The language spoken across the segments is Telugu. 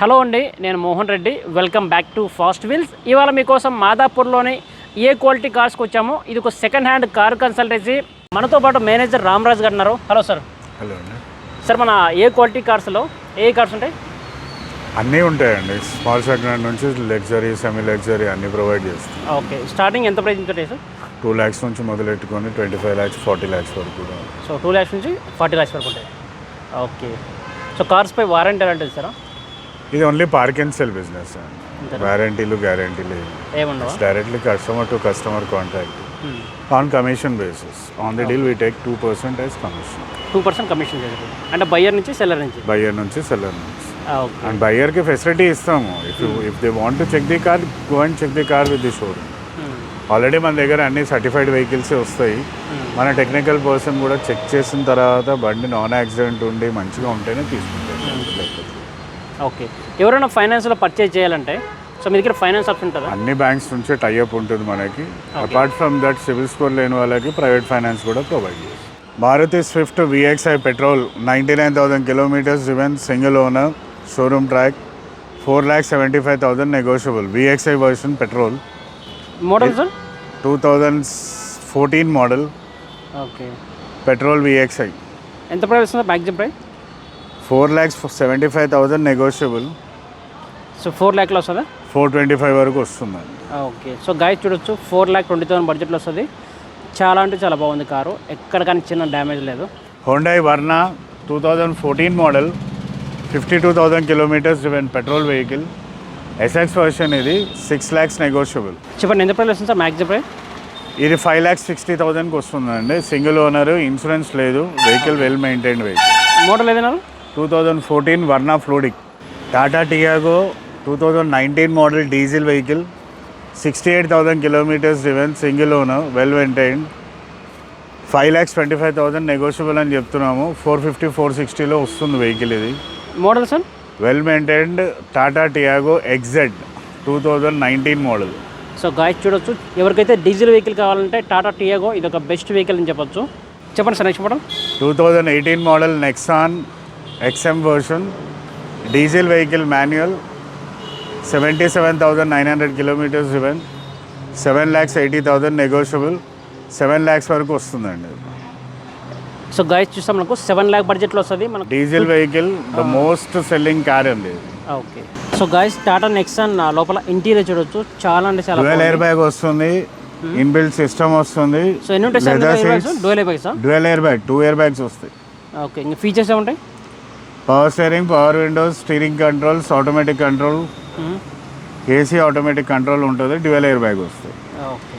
హలో అండి నేను Mohan Reddy. Welcome back to fast wheels ఇవాళ మీకోసం మాదాపూర్లోని ఏ క్వాలిటీ కార్స్కి వచ్చాము ఇది ఒక సెకండ్ హ్యాండ్ కార్ కన్సల్టెన్సీ మనతో పాటు మేనేజర్ రామరాజ్ గారు ఉన్నారు. హలో సార్ హలో అండి. సార్ మన ఏ క్వాలిటీ కార్స్లో ఏ కార్స్ ఉంటాయి? అన్నీ ఉంటాయండి. స్మాల్ సెగ్మెంట్ నుంచి లగ్జరీ సెమీ లగ్జరీ అన్నీ ప్రొవైడ్ చేస్తాం. ఓకే. స్టార్టింగ్ ఎంత ప్రైస్ ఉంటాయి సార్ టూ ల్యాక్స్ నుంచి మొదలెట్టుకొని twenty five lakhs forty lakhs వరకు కూడా. సో టూ ల్యాక్స్ నుంచి ఫార్టీ ల్యాక్స్ వరకు ఉంటాయి. ఓకే సో కార్స్పై వారంటీ ఎలా ఉంటుంది సార్ ఇది only park and sell business? వారంటీలు గ్యారంటీలు directly customer to customer contact on commission basis on the deal we take two percent as commission two percent commission అంటే బయ్యర్ నుంచి సెల్లర్ నుంచి? బయ్యర్ నుంచి సెల్లర్ నుంచి. అండ్ బయ్యర్కి ఫెసిలిటీ ఇస్తాము. If if they want to check the car go and check the car with the showroom already మన దగ్గర అన్ని సర్టిఫైడ్ వెహికల్స్ వస్తాయి. మన టెక్నికల్ పర్సన్ కూడా చెక్ చేసిన తర్వాత బండి నాన్ యాక్సిడెంట్ ఉండి మంచిగా ఉంటేనే తీసుకుంటారు. లేకపోతే ఓకే. ఎవరైనా ఫైనాన్స్లో పర్చేజ్ చేయాలంటే సో మీ దగ్గర ఫైనాన్స్ ఆప్షన్ ఉంటుందా? అన్ని బ్యాంక్స్ నుంచే టైఅప్ ఉంటుంది మనకి. Apart from that CIBIL score లేని వాళ్ళకి ప్రైవేట్ ఫైనాన్స్ కూడా ప్రొవైడ్ చేస్తాం. Maruti swift VXI petrol ninety nine thousand kilometres even single owner showroom track four lakh seventy five thousand negotiable VXI version petrol model sir two thousand fourteen model okay petrol VXI ఎంత ప్రైస్ వస్తుంది? Maximum price four lakhs seventy five thousand negotiable so four ల్యాక్లో వస్తుందా? ఫోర్ ట్వంటీ ఫైవ్ వరకు వస్తుందండి. ఓకే. సో గాయస్ చూడొచ్చు ఫోర్ ల్యాక్ ట్వంటీ థౌసండ్ బడ్జెట్లో వస్తుంది. చాలా అంటే చాలా బాగుంది కారు. ఎక్కడ కానీ చిన్న డ్యామేజ్ లేదు. Hyundai Verna two thousand fourteen model fifty two thousand kilometres driven petrol vehicle SX version ఇది సిక్స్ ల్యాక్స్ నెగోషియబుల్ చెప్పండి ఎంత ప్రైస్ వస్తుంది సార్ మ్యాక్సిమం ప్రైస్ ఇది ఫైవ్ ల్యాక్స్ సిక్స్టీ థౌజండ్కి వస్తుందండి. సింగిల్ ఓనర్ ఇన్సూరెన్స్ లేదు vehicle well maintained vehicle model ఏదన్నారు two thousand fourteen Verna fluidic Tata Tiago two thousand nineteen model diesel vehicle sixty eight thousand kilometres driven single owner well maintained five lakhs twenty five thousand negotiable అని చెప్తున్నాము. ఫోర్ ఫిఫ్టీ ఫోర్ సిక్స్టీలో వస్తుంది వెహికల్ ఇది. Model sir well maintained Tata Tiago XZ two thousand nineteen model so guys చూడొచ్చు. ఎవరికైతే డీజిల్ వెహికల్ కావాలంటే టాటా టియాగో ఇది ఒక బెస్ట్ వెహికల్ అని చెప్పొచ్చు. చెప్పండి sir next model two thousand eighteen model Nexon XM version diesel vehicle manual seventy seven thousand nine hundred kilometres even seven lakhs eighty thousand negotiable seven lakhs వరకు వస్తుందండి. సో గాయస్ చూస్తాం మనకు సెవెన్ ల్యాక్ బడ్జెట్లో వస్తుంది మనకు diesel vehicle the most selling car అండి okay so guys Tata Nexon లోపల ఇంటీరియర్ చూడొచ్చు. చాలా అంటే చాలా డ్యూయల్ ఎయిర్ బ్యాగ్ వస్తుంది ఇన్బిల్ట్ సిస్టమ్ వస్తుంది సో ఎన్ని ఉంటాయి? Sir dual air dual air bag two air bags వస్తాయి. ఓకే ఇంకా ఫీచర్స్ ఏముంటాయి? Power steering power windows steering controls automatic control AC automatic control ఉంటుంది డ్యూయల్ ఎయిర్ బ్యాగ్ వస్తుంది. ఓకే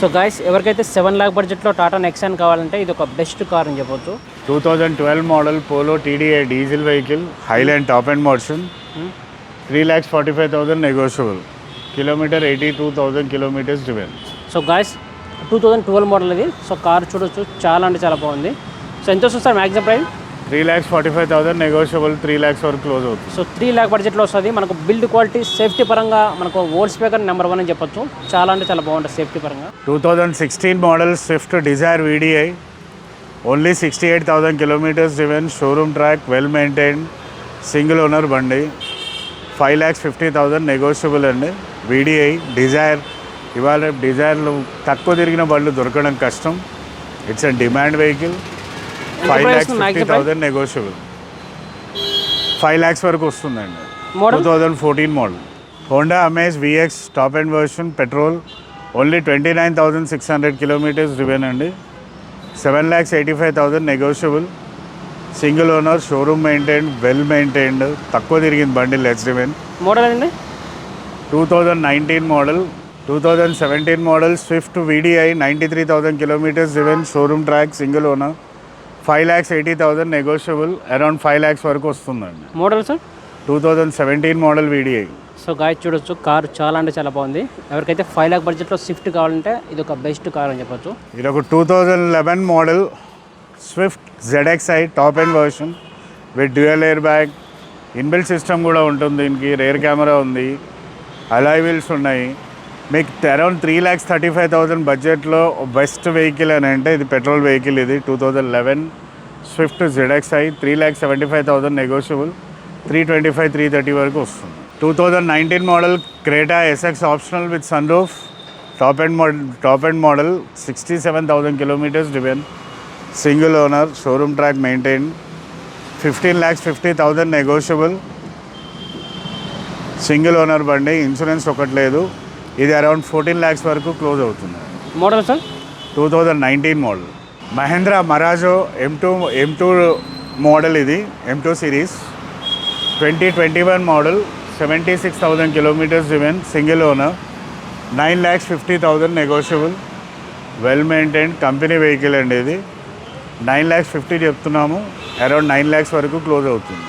సో గాయస్ ఎవరికైతే సెవెన్ లాక్ బడ్జెట్లో టాటా నెక్సాన్ కావాలంటే ఇది ఒక బెస్ట్ కార్ అని చెప్పొచ్చు. Two thousand twelve model polo TDI diesel vehicle highline top and motion three lakhs forty five thousand negotiable kilometre eighty two thousand kilometres driven so guys two thousand twelve model ఇది. సో కార్ చూడొచ్చు చాలా అంటే చాలా బాగుంది. సో ఎంత వస్తుంది sir maximum price three lakhs forty five thousand negotiable three lakhs వరకు క్లోజ్ అవుతుంది. సో త్రీ ల్యాక్ బడ్జెట్లో వస్తుంది. మనకు బిల్డ్ క్వాలిటీ సేఫ్టీ పరంగా మనకు వోల్డ్ స్పీకర్ నెంబర్ వన్ అని చెప్పొచ్చు. చాలా అంటే చాలా బాగుంటుంది సేఫ్టీ పరంగా. Two thousand sixteen model Swift Dzire VDI only sixty eight thousand kilometres driven showroom track well maintained single owner బండి five lakhs fifty thousand negotiable అండి వీడిఐ డిజైర్ ఇవాళ డిజైర్లు తక్కువ తిరిగిన బళ్ళు దొరకడం కష్టం. It's a demand vehicle five lakhs fifty thousand negotiable five lakhs వరకు వస్తుందండి. Two thousand fourteen model Honda Amaze VX top end version petrol only twenty nine thousand six hundred kilometres driven అండి seven lakhs eighty five thousand negotiable single owner showroom maintained well maintained తక్కువ తిరిగింది బండి లెట్స్ రివెన్ మోడల్ ఏంటండి two thousand nineteen model two thousand seventeen model Swift VDI ninety three thousand kilometres driven showroom track single owner five lakhs eighty thousand negotiable around five lakhs వరకు వస్తుందండి. Model sir? Two thousand seventeen model VDI so guys చూడొచ్చు కార్ చాలా అంటే చాలా బాగుంది. ఎవరికైతే ఫైవ్ లాక్ బడ్జెట్లో స్విఫ్ట్ కావాలంటే ఇది ఒక బెస్ట్ కార్ అని చెప్పొచ్చు. ఇది ఒక two thousand eleven model Swift ZXI top end version with dual airbag inbuilt system కూడా ఉంటుంది దీనికి రేర్ కెమెరా ఉంది అలాయ్ వీల్స్ ఉన్నాయి. మీకు around three lakhs thirty five thousand బడ్జెట్లో బెస్ట్ వెహికల్ అని అంటే ఇది పెట్రోల్ వెహికల్ ఇది two thousand eleven. Swift ZXI three lakhs seventy five thousand negotiable. Three twenty five three thirty వరకు వస్తుంది. Two thousand nineteen model Creta SX optional with sunroof top end model top end model sixty seven thousand kilometres driven single owner showroom track maintain fifteen lakhs fifty thousand negotiable single owner బండి ఇన్సూరెన్స్ ఒకటి లేదు. ఇది అరౌండ్ ఫోర్టీన్ ల్యాక్స్ వరకు క్లోజ్ అవుతుంది. Model sir? Two thousand nineteen model. Mahindra Marazzo M two M two model ఇది M two series. Twenty twenty one model seventy six thousand kilometres even single owner. Nine lakhs fifty thousand negotiable well maintain company vehicle అండి ఇది. నైన్ ల్యాక్స్ ఫిఫ్టీ చెప్తున్నాము అరౌండ్ నైన్ ల్యాక్స్ వరకు క్లోజ్ అవుతుంది.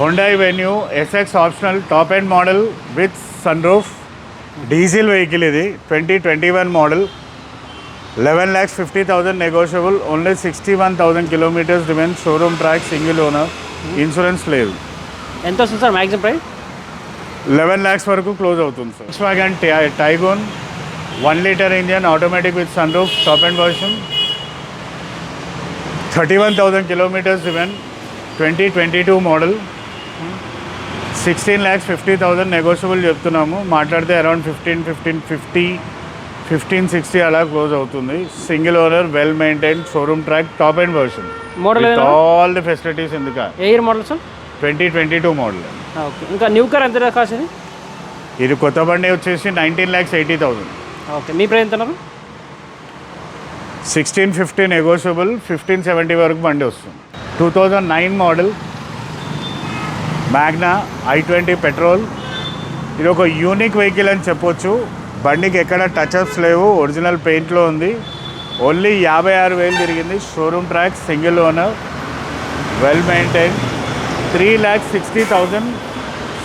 Hyundai Venue SX optional top end model with sunroof diesel vehicle ఇది. Twenty twenty one model. Eleven lakhs fifty thousand negotiable only sixty one thousand kilometres driven showroom track single owner insurance లేదు. ఎంత వస్తుంది sir maximum price eleven lakhs వరకు క్లోజ్ అవుతుంది sir. Wagen Taigun one litre engine automatic with sunroof top end version thirty one thousand kilometres even twenty twenty two model sixteen lakhs fifty thousand negotiable చెప్తున్నాము. మాట్లాడితే around fifteen fifteen fifty fifteen sixty అలా క్లోజ్ అవుతుంది. Single owner well maintain showroom track top end version model all the facilities ఎందుక ఏ year model sir twenty twenty two model okay ఇంకా న్యూ కార్ ఎంత కాస్ట్ ఇది ఇది కొత్త బండి వచ్చేసి nineteen lakhs eighty thousand okay మీ ప్రైస్ ఎంత sixteen fifty negotiable fifteen seventy వరకు బండి వస్తుంది. Two thousand nine model Magna i twenty petrol ఇది ఒక యూనిక్ వెహికల్ అని చెప్పొచ్చు. బండికి ఎక్కడ టచ్అప్స్ లేవు. ఒరిజినల్ పెయింట్లో ఉంది. ఓన్లీ యాభై ఆరు వేలు తిరిగింది. Showroom track single owner well maintain three lakhs sixty thousand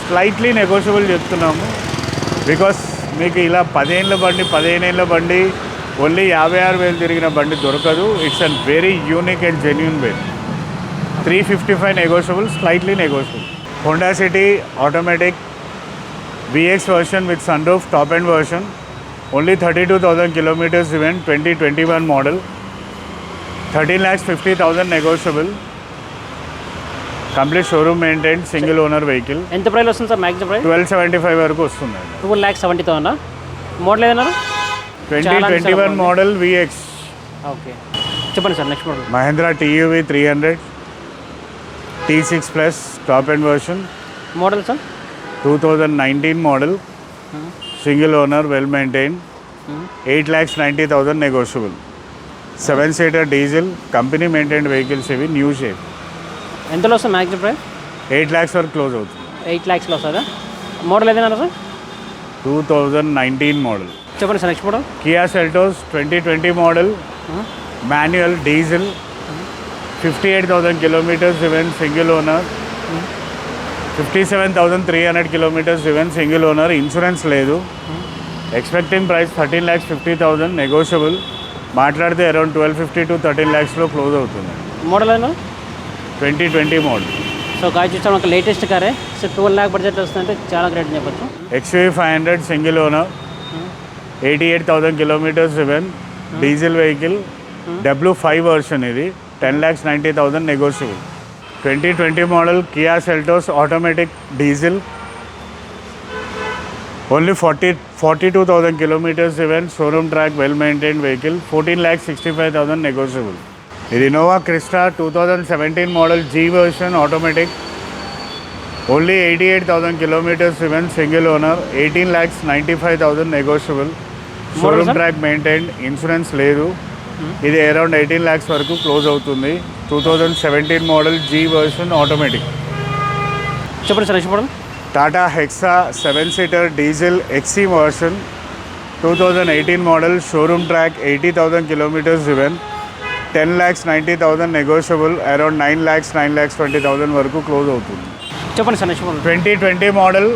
slightly negotiable చెప్తున్నాము. బికాస్ మీకు ఇలా పదిహేనుల బండి పదిహేనేళ్ళ బండి ఓన్లీ యాభై ఆరు వేలు తిరిగిన బండి దొరకదు. It's an very unique and genuine way three fifty five negotiable slightly negotiable Honda City automatic VX version with sunroof top end version only thirty two thousand kilometres event twenty twenty one model thirteen lakhs fifty thousand negotiable complete showroom maintain single owner vehicle ఎంత ప్రైస్ వస్తుంది sir maximum price? Twelve seventy five వరకు వస్తుందండి two lakhs seventy thousand model ఏదన్నారు twenty twenty one. Model VX okay. చెప్పండి sir next model Mahindra TUV three hundred T six plus top end version model sir two thousand nineteen model single owner well maintain eight lakhs ninety thousand negotiable seven seater diesel company maintain vehicles ఇవి న్యూ షేప్ ఎంతలో వస్తుంది మ్యాక్సిమం ప్రైస్ ఎయిట్ ల్యాక్స్ వరకు క్లోజ్ అవుతుంది ఎయిట్ ల్యాక్స్లో వస్తుందా మోడల్ ఏదైనా sir two thousand nineteen model చెప్పండి sir next model Kia Seltos twenty twenty model manual diesel fifty eight thousand kilometres even single owner fifty seven thousand three hundred kilometres even single owner insurance లేదు. Expecting price thirteen lakhs fifty thousand negotiable మాట్లాడితే around twelve fifty to thirteen ల్యాక్స్లో close అవుతుంది. మోడల్ ఏదైనా ట్వంటీ ట్వంటీ మోడల్ సో గాయ చూస్తాం ఒక లేటెస్ట్ కారే సో ట్వెల్వ్ ల్యాక్ బడ్జెట్ వస్తుందంటే చాలా గ్రేట్ అని చెప్పొచ్చు. XV five hundred single owner eighty eight thousand kilometres even diesel vehicle W five version ఇది. Ten lakhs ninety thousand negotiable twenty twenty model Kia Seltos automatic diesel. Only forty forty two thousand kilometres even showroom track well maintain vehicle fourteen lakhs sixty five thousand negotiable ఇది Innova Crysta two thousand seventeen model G version automatic only eighty eight thousand kilometres even single owner eighteen lakhs ninety five thousand negotiable showroom? Track maintain insurance లేదు. ఇది అరౌండ్ ఎయిటీన్ ల్యాక్స్ వరకు క్లోజ్ అవుతుంది. Two thousand seventeen model G version automatic చెప్పండి sir model Tata Hexa seven seater diesel XE version two thousand eighteen model showroom track eighty thousand kilometres even ten lakhs ninety thousand negotiable around nine lakhs nine lakhs twenty thousand వరకు క్లోజ్ అవుతుంది. చెప్పండి sir twenty twenty model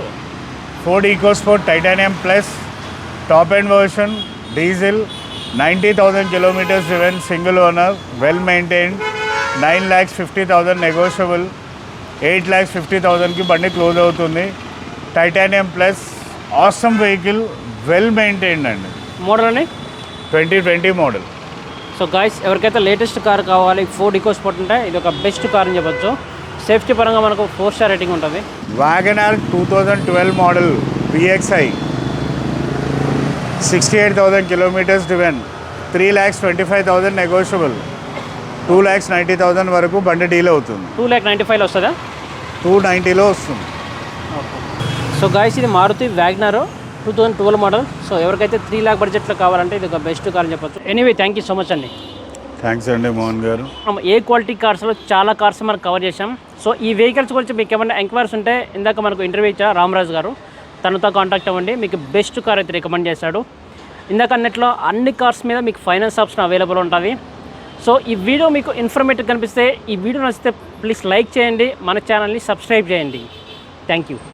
Ford Sport Titanium plus top end version diesel ninety thousand kilometres even single owner well maintained nine lakhs fifty thousand negotiable eight lakhs fifty థౌజండ్కి బండి క్లోజ్ అవుతుంది. Titanium plus awesome vehicle well maintained అండి. మోడల్ అండి? Twenty twenty model. So guys ఎవరికైతే లేటెస్ట్ కార్ కావాలి ఫోర్డ్ ఈకో స్పోర్ట్ ఉంటే ఇది ఒక బెస్ట్ కార్ అని చెప్పొచ్చు. సేఫ్టీ పరంగా మనకు ఫోర్ స్టార్ రేటింగ్ ఉంటుంది. WagonR two thousand twelve model VXI sixty eight thousand kilometres driven three lakhs twenty five thousand negotiable two lakhs ninety thousand వరకు బండి డీల్ అవుతుంది. టూ ల్యాక్ నైంటీ ఫైవ్లో వస్తుందా? టూ నైంటీలో వస్తుంది. సో గాయస్ ఇది Maruti WagonR two thousand twelve model so ఎవరికైతే త్రీ ల్యాక్ బడ్జెట్లో కావాలంటే ఇది ఒక బెస్ట్ కార్ అని చెప్పొచ్చు. Anyway thank you so much అండి. థ్యాంక్స్ అండి మోహన్ గారు. ఏ క్వాలిటీ కార్స్లో చాలా కార్స్ మనం కవర్ చేసాం సో ఈ వెహికల్స్ గురించి మీకు ఏమైనా ఎంక్వైరీస్ ఉంటే ఇందాక మనకు ఇంటర్వ్యూ ఇచ్చా రామరాజు గారు. తనతో కాంటాక్ట్ అవ్వండి. మీకు బెస్ట్ కార్ అయితే రికమెండ్ చేశాడు. ఇందాక అన్నిట్లో అన్ని కార్స్ మీద మీకు ఫైనాన్స్ ఆప్షన్ అవైలబుల్ ఉంటుంది. సో ఈ వీడియో మీకు ఇన్ఫర్మేటివ్ కనిపిస్తే ఈ వీడియో నచ్చితే ప్లీజ్ లైక్ చేయండి. మన ఛానల్ని సబ్స్క్రైబ్ చేయండి. Thank you